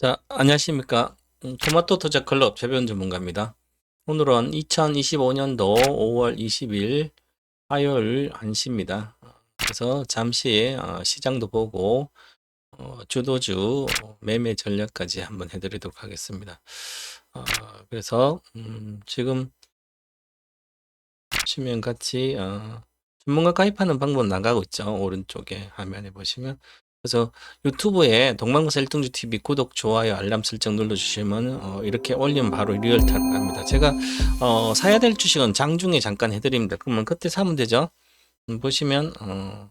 자, 안녕하십니까. 음, 토마토 투자 클럽 최변 전문가입니다. 오늘은 2025년도 5월 20일 화요일 1시입니다. 그래서 잠시 어, 시장도 보고 어, 주도주 매매 전략까지 한번 해드리도록 하겠습니다. 어, 그래서 음, 지금 보시면 같이 어, 전문가 가입하는 방법 나가고 있죠. 오른쪽에 화면에 보시면 그래서 유튜브에 동방구사 1등주 TV 구독, 좋아요, 알람 설정 눌러주시면 어, 이렇게 올리면 바로 리얼타임 합니다. 제가 어, 사야 될 주식은 장중에 잠깐 해드립니다. 그러면 그때 사면 되죠. 음, 보시면 어,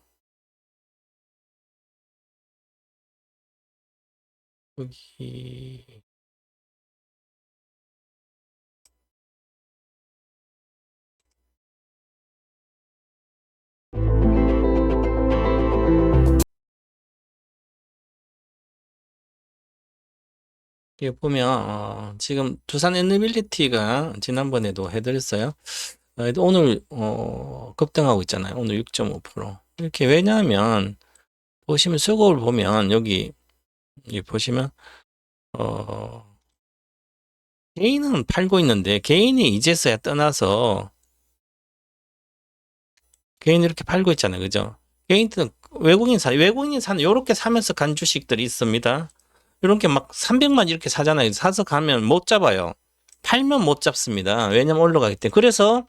여기 여기 보면 어, 지금 두산 에너빌리티가 지난번에도 해드렸어요. 어, 오늘 어, 급등하고 있잖아요. 오늘 6.5% 이렇게 왜냐하면 보시면 수급을 보면 여기 여기 보시면 어, 개인은 팔고 있는데 개인이 이제서야 떠나서 개인 이렇게 팔고 있잖아요. 그죠? 개인들은 외국인 사 외국인 사는 이렇게 사면서 간 주식들이 있습니다. 이렇게 막 300만 이렇게 사잖아요. 사서 가면 못 잡아요. 팔면 못 잡습니다. 왜냐면 올라가기 때문에. 그래서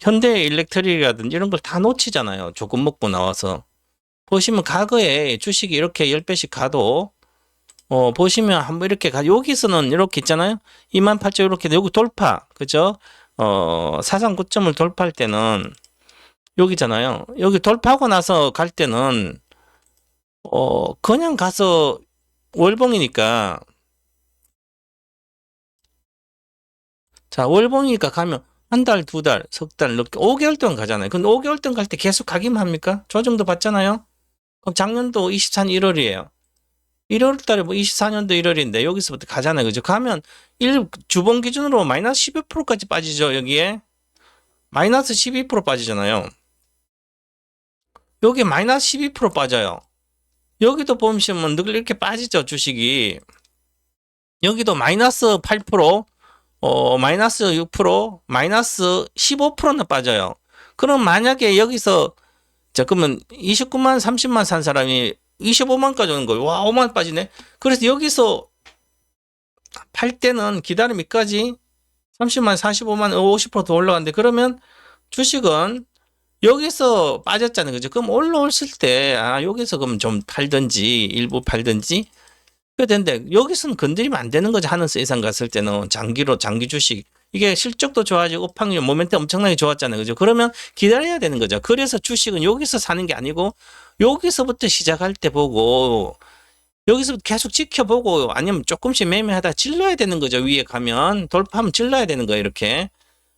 현대 일렉트릭이라든지 이런 걸 다 놓치잖아요. 조금 먹고 나와서. 보시면 과거에 주식이 이렇게 10배씩 가도 어, 보시면 한번 이렇게 가 여기서는 이렇게 있잖아요. 28,000 이렇게 여기 돌파. 그죠? 어, 사상 고점을 돌파할 때는 여기잖아요. 여기 돌파하고 나서 갈 때는 어, 그냥 가서 월봉이니까 자 월봉이니까 가면 한 달, 두 달, 석 달, 이렇게 5개월 동안 가잖아요. 근데 5개월 동안 갈 때 계속 가기만 합니까? 조정도 받잖아요. 그럼 작년도 24년 1월이에요. 1월 달에 뭐 24년도 1월인데 여기서부터 가잖아요. 그죠? 가면 1 주봉 기준으로 마이너스 12%까지 빠지죠. 여기에 마이너스 12% 빠지잖아요. 여기 마이너스 12% 빠져요. 여기도 보시면 늘 이렇게 빠지죠, 주식이. 여기도 마이너스 8%, 어, 마이너스 6%, 마이너스 15%는 빠져요. 그럼 만약에 여기서, 자, 그러면 29만, 30만 산 사람이 25만까지 오는 거예요. 와, 5만 빠지네. 그래서 여기서 팔 때는 기다림이까지 30만, 45만, 50%더 올라갔는데 그러면 주식은 여기서 빠졌잖아요. 그죠? 그럼 올라올을 때, 아, 여기서 그럼 좀 팔든지, 일부 팔든지, 그래 되는데, 여기서는 건드리면 안 되는 거죠. 하는 이상 갔을 때는 장기로, 장기 주식. 이게 실적도 좋아지고, 업황률, 모멘트 엄청나게 좋았잖아요. 그죠? 그러면 기다려야 되는 거죠. 그래서 주식은 여기서 사는 게 아니고, 여기서부터 시작할 때 보고, 여기서부터 계속 지켜보고, 아니면 조금씩 매매하다 질러야 되는 거죠. 위에 가면. 돌파하면 질러야 되는 거예요. 이렇게.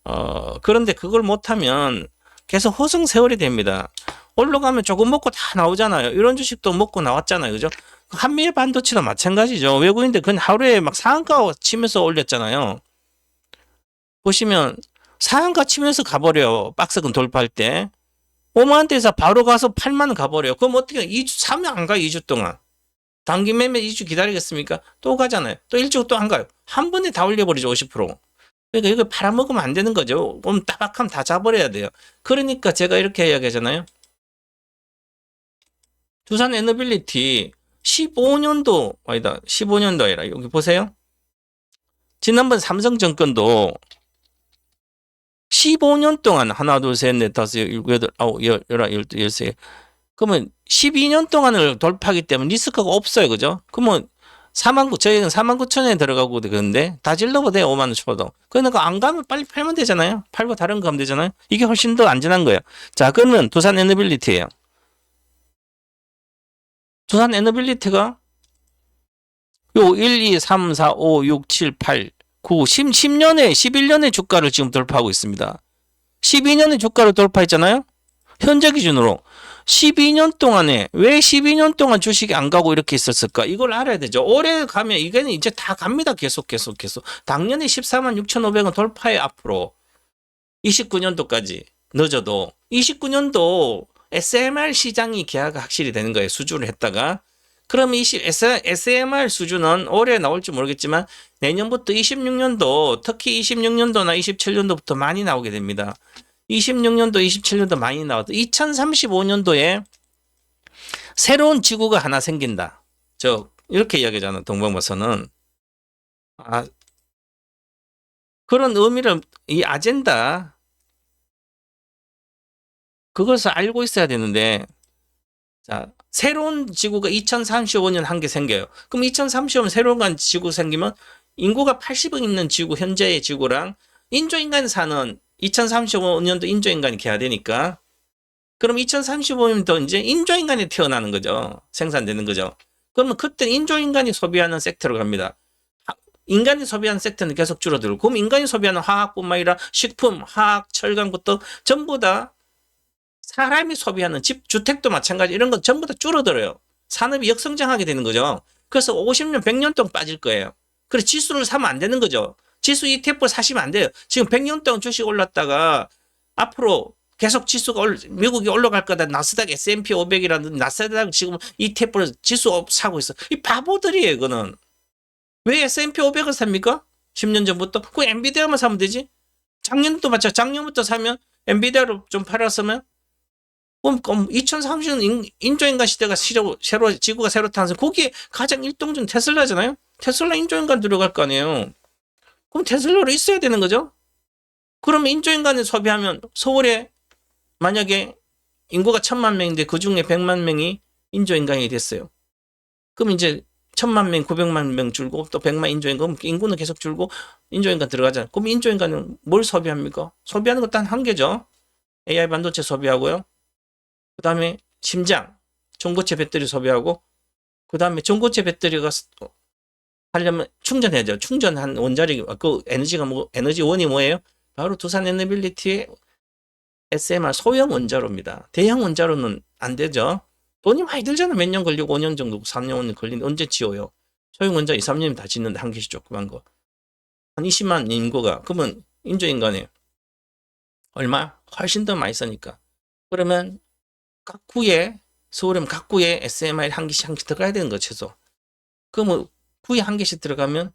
어, 그런데 그걸 못하면, 계속 호승 세월이 됩니다. 올라가면 조금 먹고 다 나오잖아요. 이런 주식도 먹고 나왔잖아요. 그죠? 한미일 반도체도 마찬가지죠. 외국인들 그건 하루에 막 상한가 치면서 올렸잖아요. 보시면 상한가 치면서 가버려요. 박스근 돌파할 때. 5만 대에서 바로 가서 8만 원 가버려요. 그럼 어떻게 2주 사면 안 가요. 2주 동안. 단기 매매 2주 기다리겠습니까? 또 가잖아요. 또 일주일 또 안 가요. 한 번에 다 올려버리죠. 50%. 그러니까 이걸 팔아먹으면 안 되는 거죠. 그럼 따박하면 다 잡아버려야 돼요. 그러니까 제가 이렇게 이야기하잖아요. 두산 에너빌리티 15년도 아니다. 15년도 아니라 여기 보세요. 지난번 삼성증권도 15년 동안 하나 둘셋넷 다섯 일곱 여덟 아홉 열 열한 열두 열세 그러면 12년 동안을 돌파하기 때문에 리스크가 없어요. 그죠? 그러면 4만 9, 저희는 4만 9천에 들어가고 그러는데 다 질러보세요. 5만 원 쳐도. 그러니까 안 가면 빨리 팔면 되잖아요. 팔고 다른 거 하면 되잖아요. 이게 훨씬 더 안전한 거예요. 자, 그러면 두산 에너빌리티예요. 두산 에너빌리티가 요 1, 2, 3, 4, 5, 6, 7, 8, 9, 10, 10년에 11년의 주가를 지금 돌파하고 있습니다. 12년의 주가를 돌파했잖아요. 현재 기준으로 12년 동안에 왜 12년 동안 주식이 안 가고 이렇게 있었을까? 이걸 알아야 되죠. 올해 가면 이게는 이제 다 갑니다. 계속 계속 계속. 작년에 14만 6,500원 돌파해 앞으로 29년도까지 늦어도 29년도 SMR 시장이 계약가 확실히 되는 거예요. 수주를 했다가 그럼 이 SMR 수준은 올해 나올지 모르겠지만 내년부터 26년도 특히 26년도나 27년도부터 많이 나오게 됩니다. 26년도, 27년도 많이 나와도 2035년도에 새로운 지구가 하나 생긴다. 저 이렇게 이야기하잖아. 동방버서는 아 그런 의미를 이 아젠다 그것을 알고 있어야 되는데 자 새로운 지구가 2035년 한 개 생겨요. 그럼 2035년 새로운 간 지구 생기면 인구가 80억 있는 지구 현재의 지구랑 인조인간 사는 2035년도 인조인간이 개야 되니까 그럼 2035년도 이제 인조인간이 태어나는 거죠. 생산되는 거죠. 그러면 그때 인조인간이 소비하는 섹터로 갑니다. 하- 인간이 소비하는 섹터는 계속 줄어들고 그럼 인간이 소비하는 화학뿐만 아니라 식품, 화학, 철강부터 전부 다 사람이 소비하는 집, 주택도 마찬가지 이런 건 전부 다 줄어들어요. 산업이 역성장하게 되는 거죠. 그래서 50년, 100년 동안 빠질 거예요. 그래서 지수를 사면 안 되는 거죠. 지수 ETF를 사시면 안 돼요. 지금 100년 동안 주식 올랐다가 앞으로 계속 지수가 올, 미국이 올라갈 거다. 나스닥 S&P 500이라는 나스닥 지금 ETF를 지수 사고 있어. 이 바보들이에요, 이거는. 왜 S&P 500을 삽니까? 10년 전부터. 그 엔비디아만 사면 되지. 작년도 마찬 작년부터 사면 엔비디아를 좀 팔았으면 그럼, 그럼 2030년 인, 인조인간 시대가 새로, 새로 지구가 새로 탄생. 거기에 가장 일동중 테슬라잖아요. 테슬라 인조인간 들어갈 거 아니에요. 그럼 테슬라로 있어야 되는 거죠. 그러면 인조인간을 소비하면 서울에 만약에 인구가 천만 명인데 그 중에 백만 명이 인조인간이 됐어요. 그럼 이제 천만 명, 구백만 명 줄고 또 백만 인조인간 그럼 인구는 계속 줄고 인조인간 들어가잖아요. 그럼 인조인간은 뭘 소비합니까? 소비하는 거단한 개죠. AI 반도체 소비하고요. 그 다음에 심장, 전고체 배터리 소비하고 그 다음에 전고체 배터리가 하려면 충전해야죠. 충전한 원자력 그 에너지가 뭐 에너지 원이 뭐예요? 바로 두산 에너빌리티의 SMR 소형 원자로입니다. 대형 원자로는 안 되죠. 돈이 많이 들잖아. 몇 년 걸리고 5년 정도, 3년 5년 걸리는데 언제 지어요? 소형 원자 2, 3년이면 다 짓는데 한 개씩 조그만 거. 한 20만 인구가 그러면 인조인간에 얼마? 훨씬 더 많이 쓰니까. 그러면 각 구에 서울에면 각 구에 SMR 한 개씩 한 개씩 들어가야 되는 거 최소. 그러면 구에 한 개씩 들어가면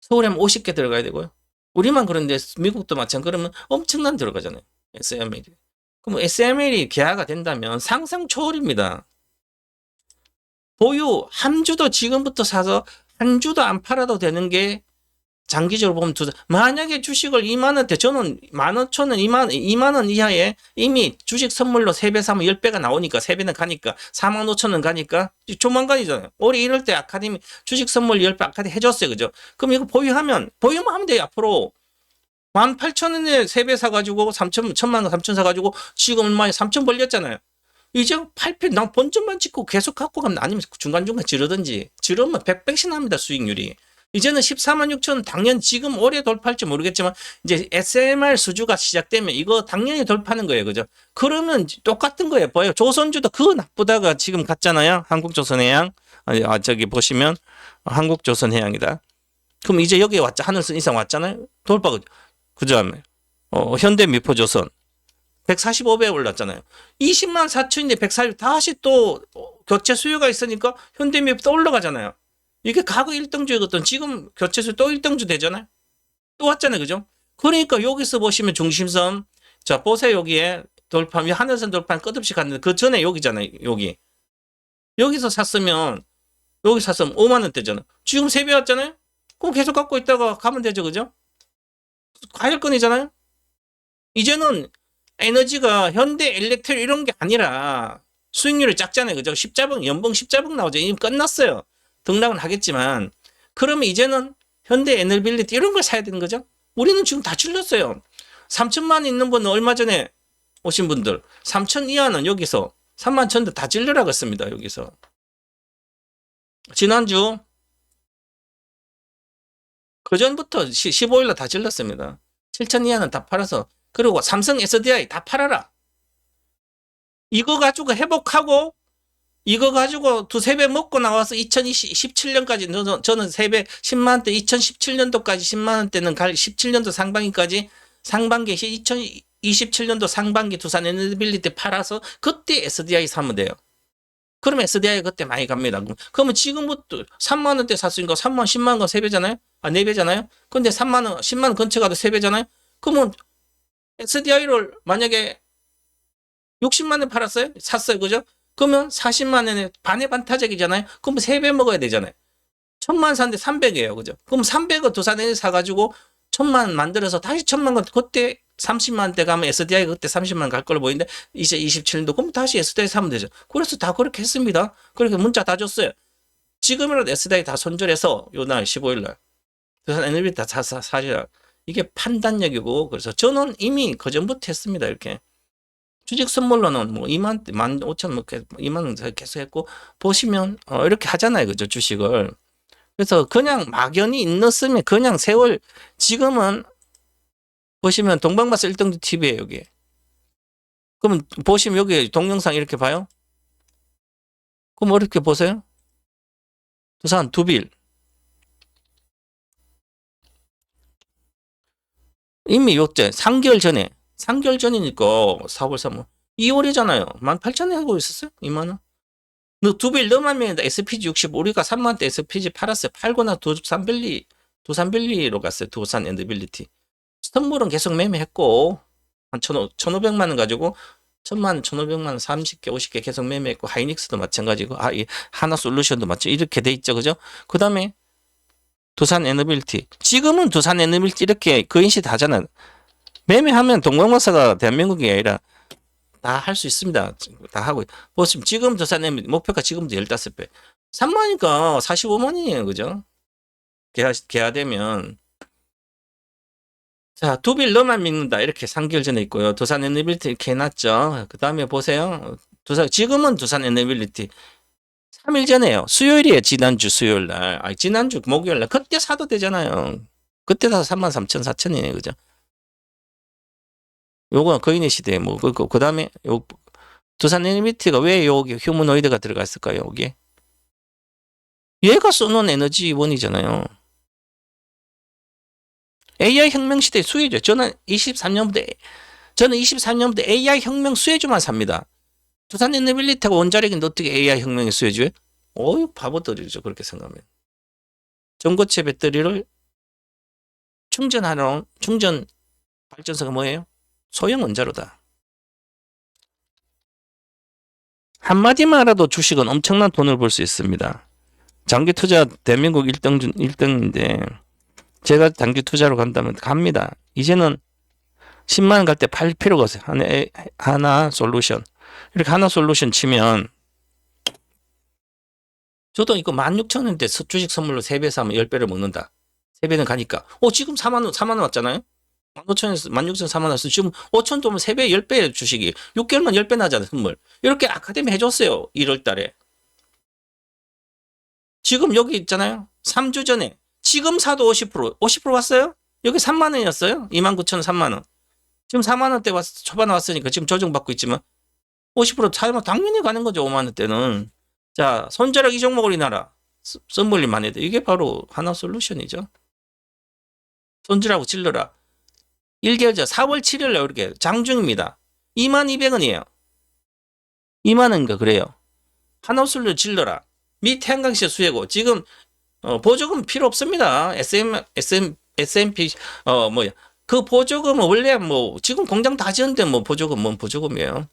서울에면 50개 들어가야 되고요. 우리만 그런데 미국도 마찬가지 그러면 엄청난 들어가잖아요. SML이. 그럼 SML이 개화가 된다면 상상 초월입니다. 보유 한 주도 지금부터 사서 한 주도 안 팔아도 되는 게 장기적으로 보면 두 만약에 주식을 2만 원대 저는 만 오천 원 2만 2만 원 이하에 이미 주식 선물로 3배 사면 10배가 나오니까 3배는 가니까 4만 5천 원 가니까 조만간이잖아요. 올해 이럴 때 아카데미 주식 선물 10배 아카데미 해줬어요. 그죠? 그럼 이거 보유하면 보유만 하면 돼요. 앞으로 18,000원에 3배 사가지고 3천, 천만 원, 3천 사가지고 지금 얼마에 3천 벌렸잖아요. 이제 8패, 난 본전만 찍고 계속 갖고 가면 아니면 중간중간 지르든지 지르면 100백씩 납니다. 수익률이. 이제는 14만 6천 원 당연 지금 올해 돌파할지 모르겠지만 이제 SMR 수주가 시작되면 이거 당연히 돌파하는 거예요. 그죠? 그러면 똑같은 거예요. 보여요. 조선주도 그거 나쁘다가 지금 갔잖아요. 한국조선해양. 아, 저기 보시면 한국조선해양이다. 그럼 이제 여기 왔자 하늘선 이상 왔잖아요. 돌파 그 다음에 어, 현대 미포조선 145배 올랐잖아요. 20만 4천인데 140 다시 또 어, 교체 수요가 있으니까 현대미포 또 올라가잖아요. 이게 과거 1등주였던 지금 교체 수요 또 1등주 되잖아요. 또 왔잖아요. 그죠? 그러니까 여기서 보시면 중심선 자 보세요 여기에 돌파 하늘선 돌파 끝없이 갔는데 그 전에 여기잖아요. 여기 여기서 샀으면 여기 샀으면 5만 원대잖아. 지금 3배 왔잖아요. 그럼 계속 갖고 있다가 가면 되죠. 그죠? 과열권이잖아요. 이제는 에너지가 현대 엘렉트릭 이런 게 아니라 수익률이 작잖아요. 그죠? 십자봉, 연봉 십자봉 나오죠. 이미 끝났어요. 등락은 하겠지만 그러면 이제는 현대 에너빌리티 이런 걸 사야 되는 거죠. 우리는 지금 다 질렀어요. 3천만 있는 분은 얼마 전에 오신 분들 3천 이하는 여기서 3만 천도 다 질러라고 했습니다. 여기서 지난주 그 전부터 15일날 다 질렀습니다. 7천 이하는 다 팔아서 그리고 삼성 SDI 다 팔아라. 이거 가지고 회복하고 이거 가지고 두세 배 먹고 나와서 2017년까지 저는, 저는 세배 10만 원대 2017년도까지 10만 원대는 갈 17년도 상반기까지 상반기 2027년도 상반기 두산 에너빌리티 팔아서 그때 SDI 사면 돼요. 그러면 SDI 그때 많이 갑니다. 그럼- 그러면 지금부터 3만 원대 샀으니까 3만 10만 원가 3배잖아요. 아 4배잖아요. 근데 3만 원 10만 원 근처 가도 3배잖아요. 그러면 SDI를 만약에 60만 원에 팔았어요? 샀어요. 그죠? 그러면 40만 원에 반의 반타작이잖아요. 그럼 3배 먹어야 되잖아요. 천만 산데 300이에요. 그죠? 그럼 300을 두산에 사가지고 천만 만들어서 다시 천만 원 그때 30만 대 가면 SDI 그때 30만 갈 걸로 보이는데 이제 27년도 그럼 다시 SDI 사면 되죠. 그래서 다 그렇게 했습니다. 그렇게 문자 다 줬어요. 지금이라도 SDI 다 손절해서 요 날 15일 날 두산 에너비 다 사, 사, 사시라. 이게 판단력이고 그래서 저는 이미 그 전부터 했습니다. 이렇게. 주식 선물로는 뭐 2만, 1만 5천, 뭐, 2만 원 계속 했고, 보시면, 어, 이렇게 하잖아요. 그죠? 주식을. 그래서 그냥 막연히 있었으면 그냥 세월, 지금은 보시면 동방마스 1등주 TV에요, 여기. 그럼 보시면 여기 동영상 이렇게 봐요? 그럼 이렇게 보세요? 두산 두빌. 이미 요때 3개월 전에 3개월 전이니까 4월 3월 2월이잖아요. 18,000원 하고 있었어요. 2만 원. 너 두 빌 너만 명이다. SPG 60 우리가 3만 대 SPG 팔았어요. 팔거나 두산빌리 두산빌리로 갔어요. 두산 엔드빌리티. 선물은 계속 매매했고 한 1,500만 원 가지고 1,000만 원, 1,500만 원, 30개, 50개 계속 매매했고 하이닉스도 마찬가지고 아, 이 하나 솔루션도 마찬가지 이렇게 돼 있죠. 그죠? 그다음에 두산 에너빌티. 지금은 두산 에너빌티 이렇게 그 인시 다 하잖아요. 매매하면 동광마사가 대한민국이 아니라 다 할 수 있습니다. 다 하고. 보시면 지금 두산 에너빌티 목표가 지금도 15배. 3만이니까 45만이에요. 그죠? 개화, 개화되면. 자, 두빌 너만 믿는다. 이렇게 3개월 전에 있고요. 두산 에너빌티 이렇게 해놨죠. 그 다음에 보세요. 두산, 지금은 두산 에너빌리티. 3일 전에요. 수요일이에요. 지난주 수요일 날. 아, 지난주 목요일 날. 그때 사도 되잖아요. 그때 사서 3만 3천, 4천이네. 그죠? 요거 거인의 시대 뭐, 그, 그, 그 다음에 요, 두산 에너비티가 왜 여기 휴머노이드가 들어가 있을까요? 여기에? 얘가 쏘는 에너지원이잖아요. AI 혁명 시대 수혜주. 저는 23년부터, 저는 23년부터 AI 혁명 수혜주만 삽니다. 두산 에너빌리티하고 원자력인데 어떻게 AI 혁명의 수혜주에? 어이 바보들이죠. 그렇게 생각하면. 전고체 배터리를 충전하는 충전 발전소가 뭐예요? 소형 원자로다. 한마디만 알아도 주식은 엄청난 돈을 벌 수 있습니다. 장기 투자 대한민국 1등 중 1등인데 제가 장기 투자로 간다면 갑니다. 이제는 10만 원 갈 때 팔 필요가 없어요. 하나, 하나 솔루션. 이렇게 하나 솔루션 치면 저도 이거 16,000원대 주식 선물로 3배 사면 10배를 먹는다. 3배는 가니까. 어, 지금 4만 원, 4만 원 왔잖아요? 15,000원에서 16,000원, 4만 원 왔어. 지금 5,000 도면 3배, 10배 주식이. 6개월만 10배 나잖아요, 선물. 이렇게 아카데미 해줬어요. 1월 달에. 지금 여기 있잖아요. 3주 전에. 지금 사도 50%. 50% 왔어요? 여기 3만 원이었어요? 29,000원, 3만 원. 지금 4만 원대 왔, 초반에 왔으니까 지금 조정받고 있지만 50% 사면 당연히 가는 거죠. 5만 원대는. 자, 손자락 이 종목을 이 나라. 썸블리만 해도 이게 바로 하나 솔루션이죠. 손질하고 질러라. 1개월 전 4월 7일 날 이렇게 장중입니다. 2만 200원이에요. 2만 원인가 그래요. 솔루 질러라. 밑에 한강시 수혜고 지금 어, 보조금 필요 없습니다. SM SM SMP 어 뭐야 그 보조금은 원래 뭐 지금 공장 다 지었는데 뭐 보조금 뭔 보조금이에요.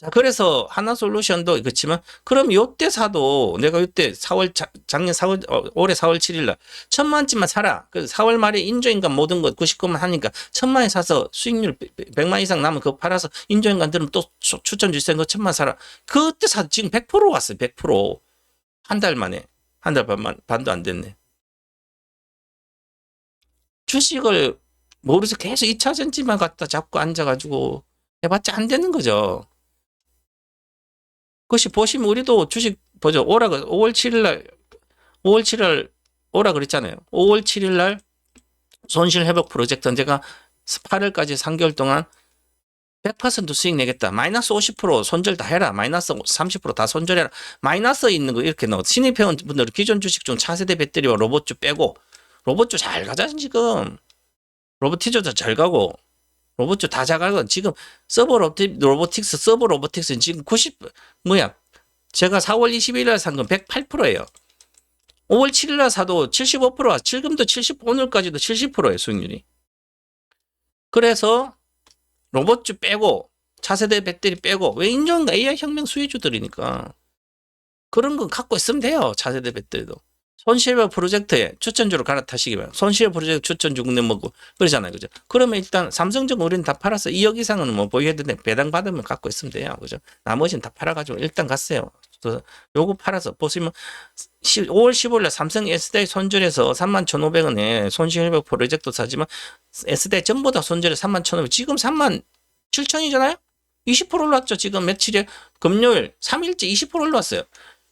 자, 그래서 하나 솔루션도 그렇지만 그럼 요때 사도 내가 요때 4월 자, 작년 4월 어, 올해 4월 7일 날 천만치만 사라. 그 4월 말에 인조인간 모든 것 99만 하니까 천만에 사서 수익률 100만 이상 나면 그거 팔아서 인조인간 들으면 또 추- 추천 주세요. 그 천만 사라. 그때 사 지금 100% 왔어요. 100%. 한 달 만에. 한 달 반만 반도 안 됐네. 주식을 모르서 계속 2차 전지만 갖다 잡고 앉아 가지고 해봤자 안 되는 거죠. 그것이 보시면 우리도 주식 보죠. 오라, 5월 7일 날, 5월 7일 날 오라 그랬잖아요. 5월 7일 날 손실 회복 프로젝트 제가 8월까지 3개월 동안 100% 수익 내겠다. 마이너스 50% 손절 다 해라. 마이너스 30%다 손절해라. 마이너스 있는 거 이렇게 넣어. 신입 회원 분들 기존 주식 중 차세대 배터리와 로봇주 빼고 로봇주 잘 가자 지금. 로보티저도 잘 가고 로봇주 다 자가고 지금 서버 로보틱, 로보틱스 서버 로보틱스는 지금 90 뭐야? 제가 4월 20일 날 산 건 108%예요. 5월 7일 날 사도 75%와 지금도 70 오늘까지도 70%예요 수익률이. 그래서 로봇주 빼고 차세대 배터리 빼고 왜 인정가 AI 혁명 수혜주들이니까 그런 거 갖고 있으면 돼요 차세대 배터리도. 손실버 프로젝트에 추천주로 갈아타시기 바랍니다. 손실버 프로젝트 추천주 국내 먹고 그러잖아요. 그죠? 그러면 일단 삼성전 우리는 다 팔았어. 2억 이상은 뭐 보유해야 되는데 배당 받으면 갖고 있으면 돼요. 그죠? 나머지는 다 팔아가지고 일단 갔어요. 또 요거 팔아서 보시면 5월 15일 날 삼성 S대 손절해서 3만 1,500원에 손실회복 프로젝트 사지만 S대 전부 다 손절해 3만 1,500원. 지금 3만 7천이잖아요? 20% 올랐죠. 지금 며칠에 금요일 3일째 20% 올랐어요.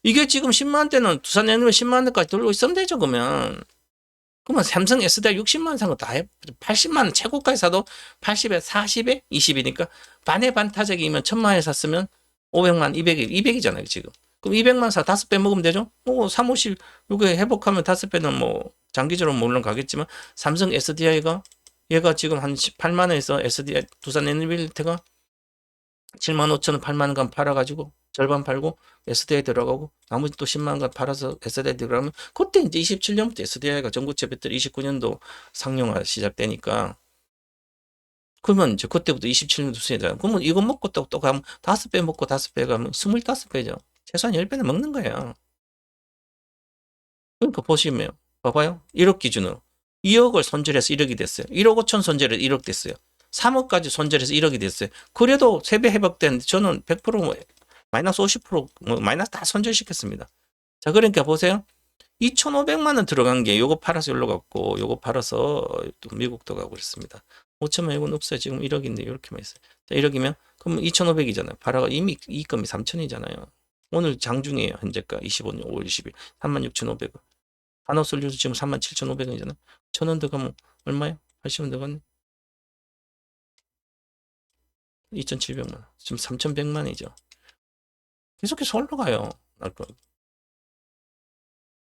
이게 지금 10만 대는 두산 에너면 10만 대까지 돌고 있으면 되죠, 그러면. 그러면 삼성 S대 60만 산 거 다 해. 80만 원 최고까지 사도 80에 40에 20이니까 반의 반타작이면 1000만에 샀으면 500만, 200이, 200이잖아요, 지금. 그럼 200만 사 다섯 배 먹으면 되죠? 뭐, 3, 50, 요게 회복하면 다섯 배는 뭐, 장기적으로 물론 가겠지만, 삼성 SDI가, 얘가 지금 한 18만 원에서 SDI, 두산 에너빌트가 7만 5천 원, 8만 원간 팔아가지고, 절반 팔고, SDI 들어가고, 나머지 또 10만 원간 팔아서 SDI 들어가면, 그때 이제 27년부터 SDI가 전구체 배터리 29년도 상용화 시작되니까, 그러면 이제 그때부터 27년도 수혜잖아요. 그러면 이거 먹고 또, 또 가면 다섯 배 먹고 다섯 배 가면 25배죠. 최소한 10배는 먹는 거예요. 그러니까 보시면, 봐봐요. 1억 기준으로. 2억을 손절해서 1억이 됐어요. 1억 5천 손절해서 1억 됐어요. 3억까지 손절해서 1억이 됐어요. 그래도 3배 회복됐는데 저는 100%뭐 마이너스 50%뭐 마이너스 다 손절시켰습니다. 자, 그러니까 보세요. 2,500만 원 들어간 게 요거 팔아서 여기로 갔고 요거 팔아서 또 미국도 가고 그랬습니다. 5천만 이건 없어요. 지금 1억인데 이렇게만 있어요. 자, 1억이면 그럼 2,500이잖아요. 팔아가 이미 이익금이 3천이잖아요. 오늘 장중이에요. 현재가 25년 5월 20일 36,500원. 한화솔류도 지금 37,500원이잖아요. 천원더 가면 얼마요? 80원 더 갔네. 2,700만 원. 지금 3,100만이죠. 계속해서 올라가요.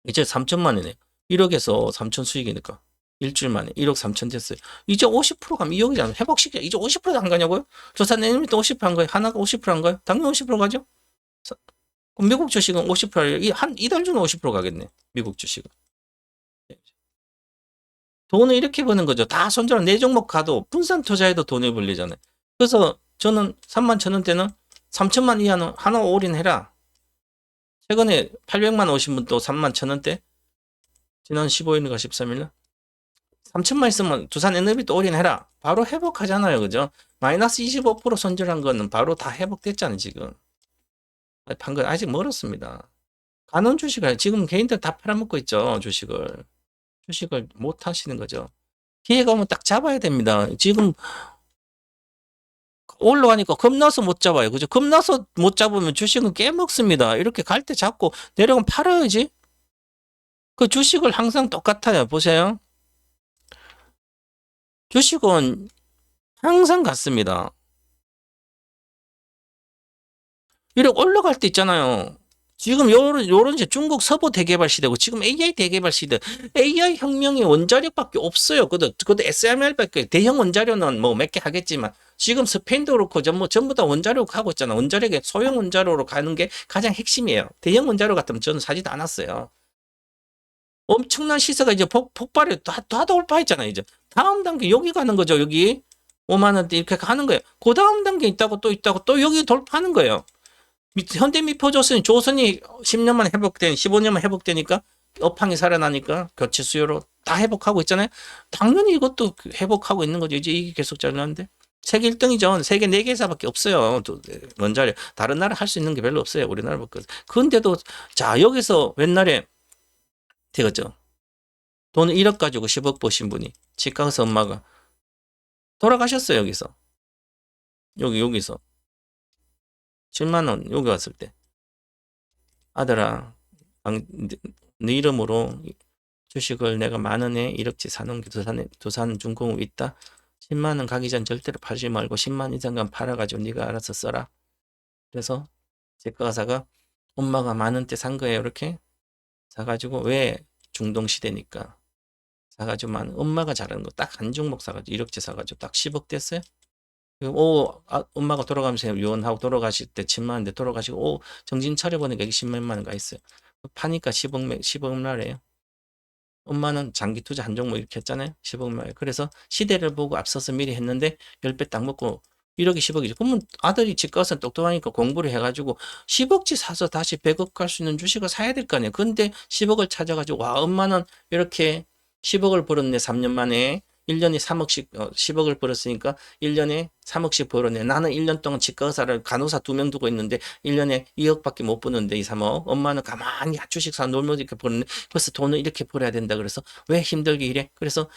이제 3천만 원이네. 1억에서 3천 수익이니까. 일주일 만에 1억 3천 됐어요. 이제 50% 가면 2억이잖아요. 회복시켜. 이제 50%도 안 가냐고요? 조사 내밀도 50%한 거예요. 하나가 50%한 거예요? 당연히 50% 가죠? 사- 그럼 미국 주식은 50%, 한, 이달 중에 50% 가겠네. 미국 주식은. 돈을 이렇게 버는 거죠. 다 손절한 네 종목 가도 분산 투자해도 돈을 벌리잖아요. 그래서 저는 3만 천 원대는 3천만 이하는 하나 올인해라. 최근에 800만 오신 분또 3만 천 원대 지난 15일인가 13일날 3천만 있으면 두산 에너비 또 올인해라. 바로 회복하잖아요. 그죠? 마이너스 25% 손절한 거는 바로 다 회복됐잖아요. 지금. 방금 아직 멀었습니다. 간원 주식을 지금 개인들 다 팔아먹고 있죠. 주식을. 주식을 못 하시는 거죠. 기회가 오면 딱 잡아야 됩니다. 지금 올라가니까 겁나서 못 잡아요. 그죠? 겁나서 못 잡으면 주식은 깨먹습니다. 이렇게 갈 때 잡고 내려가면 팔아야지. 그 주식을 항상 똑같아요. 보세요. 주식은 항상 같습니다. 이렇게 올라갈 때 있잖아요. 지금 요런, 요런 이제 중국 서부 대개발 시대고 지금 AI 대개발 시대. AI 혁명이 원자력밖에 없어요. 그도, 그도 SMR밖에 대형 원자료는 뭐 몇 개 하겠지만 지금 스페인도 그렇고 전부, 전부 다 원자력 하고 있잖아. 원자력에 소형 원자료로 가는 게 가장 핵심이에요. 대형 원자료 같으면 저는 사지도 않았어요. 엄청난 시세가 이제 폭, 폭발해 다, 다 돌 파했잖아요. 이제 다음 단계 여기 가는 거죠. 여기 5만 원대 이렇게 가는 거예요. 그 다음 단계 있다고 또 있다고 또 여기 돌파하는 거예요. 미- 현대 미포조선이 조선이 10년 만에 회복된 15년 만에 회복되니까 업황이 살아나니까 교체 수요로 다 회복하고 있잖아요. 당연히 이것도 그 회복하고 있는 거죠. 이제 이게 계속 잘나는데 세계 1등이죠. 세계 4개사밖에 없어요. 또 원자료 다른 나라 할 수 있는 게 별로 없어요. 우리나라밖에. 그런데도 자 여기서 옛날에 되겠죠. 돈 1억 가지고 10억 보신 분이 치과 가서 엄마가 돌아가셨어요. 여기서 여기 여기서 7만 원 여기 왔을 때 아들아 당- 네- 네 이름으로 주식을 내가 만 원에 1억치 사놓은 게 두산 두산 중공업 있다. 10만 원 가기 전 절대로 팔지 말고 10만 이상간 팔아가지고 네가 알아서 써라. 그래서 제가 사가 엄마가 만 원대 산 거예요. 이렇게 사가지고 왜 중동 시대니까 사가지고 만 엄마가 잘하는 거 딱 한 종목 사가지고 1억치 사가지고 딱 10억 됐어요. 오, 아, 엄마가 돌아가면서 유언하고 돌아가실 때 침만인데 돌아가시고, 오, 정신 차려보니까 이게 10몇만 원가 있어요. 파니까 10억, 매- 10억 나래요. 엄마는 장기 투자 한 종목 이렇게 했잖아요. 10억 말. 그래서 시대를 보고 앞서서 미리 했는데 10배 딱 먹고 1억이 10억이죠. 그러면 아들이 집 가서 똑똑하니까 공부를 해가지고 10억치 사서 다시 100억 갈 수 있는 주식을 사야 될 거 아니에요. 근데 10억을 찾아가지고 와 엄마는 이렇게 10억을 벌었네 3년 만에 1년에 3억씩 10억을 벌었으니까 1년에 3억씩 벌었네. 나는 1년 동안 치과 의사를 간호사 두 명 두고 있는데 1년에 2억밖에 못 버는데 이 3억. 엄마는 가만히 주식 사 놀면 이렇게 버는데 그래서 돈을 이렇게 벌어야 된다. 그래서 왜 힘들게 일해? 그래서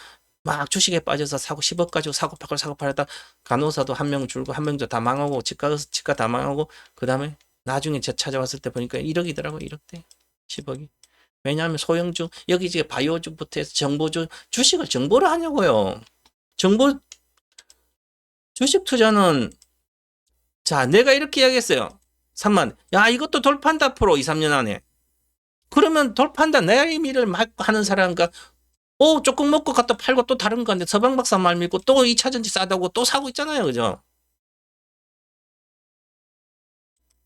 막 주식에 빠져서 사고 10억 가지고 사고 팔고 사고 팔다 간호사도 한 명 줄고 한 명도 다 망하고 의사- 치과 다 망하고 그 다음에 나중에 저 찾아왔을 때 보니까 1억이더라고 1억 대 10억이. 왜냐하면 소형주 여기 이제 바이오주부터 해서 정보주 주식을 정보를 하냐고요. 정보 주식 투자는 자 내가 이렇게 이야기했어요. 3만. 야 이것도 돌판다 프로. 2, 3년 안에. 그러면 돌판다 내 의미를 막 하는 사람과 오 조금 먹고 갖다 팔고 또 다른 건데 서방 박사 말 믿고 또 2차 전지 싸다고 또 사고 있잖아요. 그죠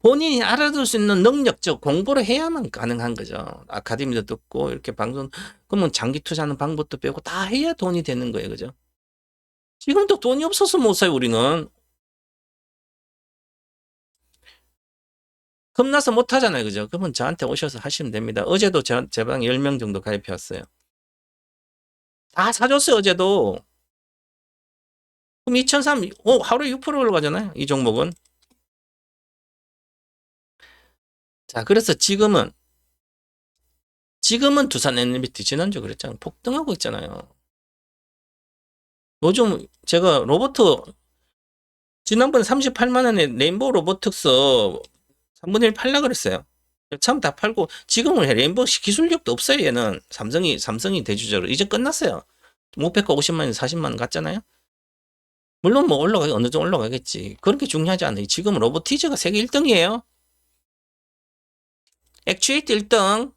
본인이 알아둘 수 있는 능력적 공부를 해야만 가능한 거죠. 아카데미도 듣고 이렇게 방송 그러면 장기 투자하는 방법도 배우고 다 해야 돈이 되는 거예요. 그죠? 지금도 돈이 없어서 못 사요, 우리는. 겁나서 못 하잖아요. 그죠? 그러면 저한테 오셔서 하시면 됩니다. 어제도 제, 제방 10명 정도 가입해 왔어요. 다 사줬어요, 어제도. 그럼 2003, 오, 하루에 6% 올라가잖아요. 이 종목은. 자, 그래서 지금은 지금은 두산 NBT 지난주 그랬잖아요. 폭등하고 있잖아요. 요즘 제가 로버트 지난번에 38만 원에 레인보우 로보틱스 3분의 1 팔라 그랬어요. 참 다 팔고 지금은 레인보우 기술력도 없어요. 얘는 삼성이 삼성이 대주자로 이제 끝났어요. 목표가 50만 원, 40만 원 갔잖아요. 물론 뭐 올라가기 어느 정도 올라가겠지. 그렇게 중요하지 않아요. 지금 로보티즈가 세계 1등이에요. 액추에이트 1등.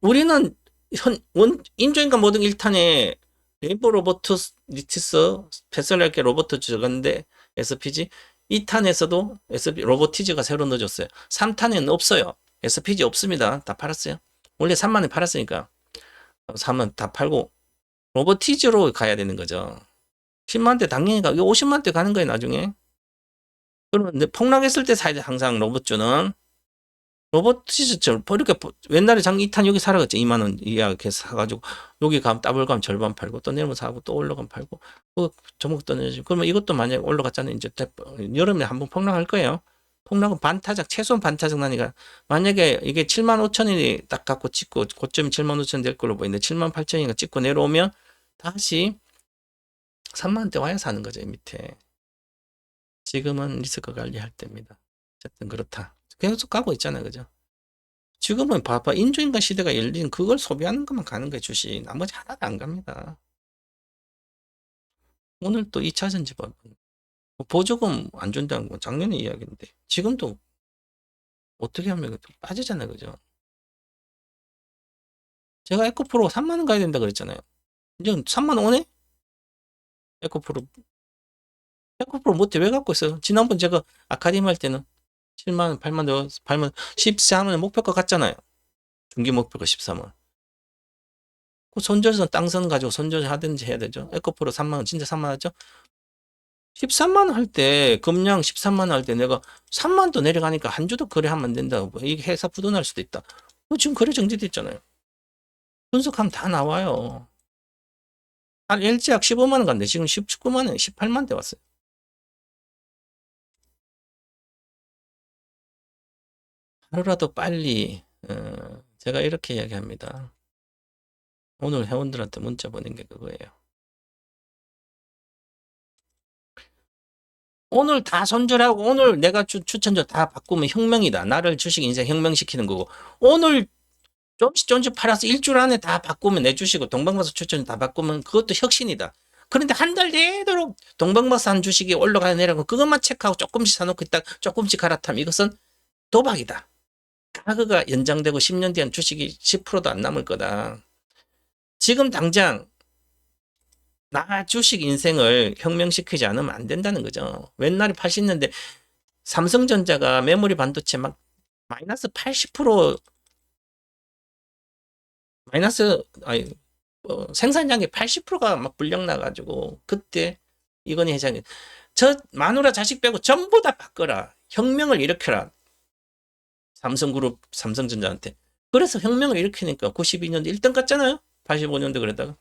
우리는 현, 원, 인조인간 모든 1탄에 레인보 로보트 리티스 패설할게 로보트 적었는데 SPG 2탄에서도 SP 로보티즈가 새로 넣어줬어요. 3탄에는 없어요. SPG 없습니다. 다 팔았어요. 원래 3만에 팔았으니까 3만 다 팔고 로보티즈로 가야 되는 거죠. 10만 대 당연히 가. 이거 50만 대 가는 거예요, 나중에. 그러면 폭락했을 때 사야 돼, 항상 로봇주는. 로보티즈처럼 이렇게 보- 옛날에 장 2탄 여기 사라갔죠. 2만 원 이하 이렇게 사가지고 여기 가면 더블 가면 절반 팔고 또 내려면 사고 또 올라가면 팔고 그 종목 떠내지. 그러면 이것도 만약에 올라갔잖아요. 이제 대- 여름에 한번 폭락할 거예요. 폭락은 반타작 최소한 반타작 나니까 만약에 이게 7만 5천이 딱 갖고 찍고 고점이 7만 5천 될 걸로 보이는데 7만 8천이가 찍고 내려오면 다시 3만 대 와야 사는 거죠. 이 밑에. 지금은 리스크 관리할 때입니다. 어쨌든 그렇다. 계속 가고 있잖아요. 그죠? 지금은 봐봐. 인조인간 시대가 열린 그걸 소비하는 것만 가는 거예요. 주식. 나머지 하나도 안 갑니다. 오늘 또 2차 전지 봐. 뭐 보조금 안 준다는 건 작년에 이야기인데 지금도 어떻게 하면 빠지잖아요. 그죠? 제가 에코프로 3만 원 가야 된다 그랬잖아요. 이제 3만 원에 에코프로 에코프로 못해 왜 갖고 있어요? 지난번 제가 아카데미 할 때는 7만 원, 8만 원, 8만 원, 14만 목표가 같잖아요. 중기 목표가 13만. 그 손절선 땅선 가지고 손절 하든지 해야 되죠. 에코프로 3만 원, 진짜 3만 원죠? 13만 원 할 때, 금량 13만 원 할 때 내가 3만 도 내려가니까 한 주도 거래하면 안 된다고. 이게 회사 부도날 수도 있다. 어, 지금 거래 정지돼 있잖아요. 분석하면 다 나와요. 한 LG약 15만 원 간대. 지금 19만 원, 18만 대 왔어요. 하루라도 빨리 어, 제가 이렇게 이야기합니다. 오늘 회원들한테 문자 보낸 게 그거예요. 오늘 다 손절하고 오늘 내가 추, 추천절 다 바꾸면 혁명이다. 나를 주식 인생 혁명시키는 거고 오늘 조금씩 조금씩 팔아서 일주일 안에 다 바꾸면 내 주식을 동방마사 추천 다 바꾸면 그것도 혁신이다. 그런데 한 달 내도록 동방마사 한 주식이 올라가야 내려가고 그것만 체크하고 조금씩 사놓고 있다 조금씩 갈아타면 이것은 도박이다. 가그가 연장되고 10년 뒤엔 주식이 10%도 안 남을 거다. 지금 당장 나 주식 인생을 혁명시키지 않으면 안 된다는 거죠. 옛날에 80년대 삼성전자가 메모리 반도체 막 마이너스 80% 마이너스 아니 어, 생산량의 80%가 막 불량 나가지고 그때 이건희 회장이 저 마누라 자식 빼고 전부 다 바꿔라 혁명을 일으켜라 삼성그룹 삼성전자한테 그래서 혁명을 일으키니까 92년도 1등 갔잖아요 85년도 그랬다가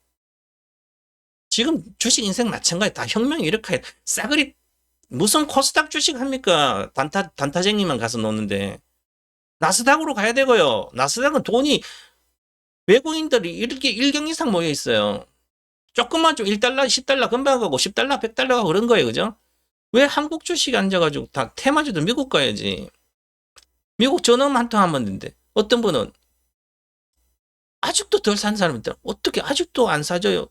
지금 주식 인생 마찬가지 다 혁명 일으켜야 돼. 싸그리 무슨 코스닥 주식 합니까 단타 단타쟁이만 가서 노는데 나스닥으로 가야 되고요 나스닥은 돈이 외국인들이 이렇게 1경 이상 모여 있어요. 조금만 좀 1달러, 10달러 금방 가고 10달러, 100달러 가고 그런 거예요. 그죠? 왜 한국 주식 앉아가지고 다 테마주도 미국 가야지. 미국 전화만 한통 하면 되는데 어떤 분은 아직도 덜 산 사람들 어떻게 아직도 안 사줘요?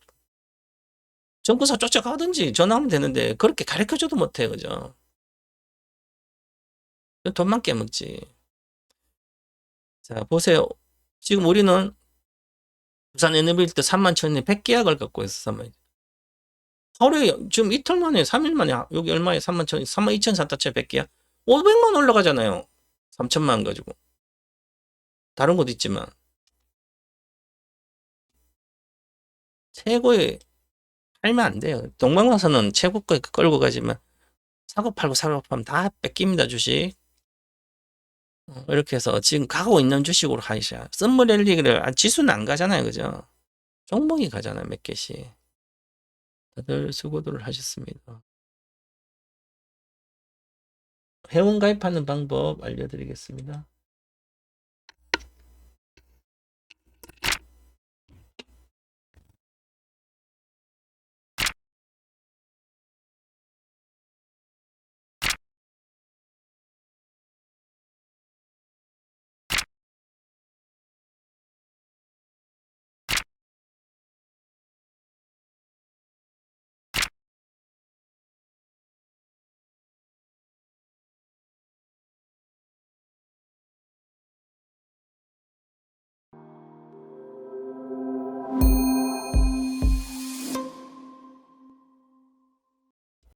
정부사 쫓아가든지 전화하면 되는데 그렇게 가르쳐줘도 못해 그죠? 돈만 깨먹지. 자 보세요. 지금 우리는 부산 에너빌트 3만 천에 100계약을 갖고 있어 3만. 하루에 지금 이틀 만에 3일 만에 여기 얼마에 3만 천 3만 2천 샀다 쳐 100계약 500만 올라가잖아요 3천만 가지고 다른 곳 있지만 최고의 팔면 안 돼요 동방화선은 최고가에 끌고 가지만 사고 팔고 사고 팔면 다 뺏깁니다 주식 어, 이렇게 해서 지금 가고 있는 주식으로 하시야. 썸머랠리를 아, 지수는 안 가잖아요. 그죠? 종목이 가잖아요. 몇 개씩. 다들 수고들 하셨습니다. 회원 가입하는 방법 알려드리겠습니다.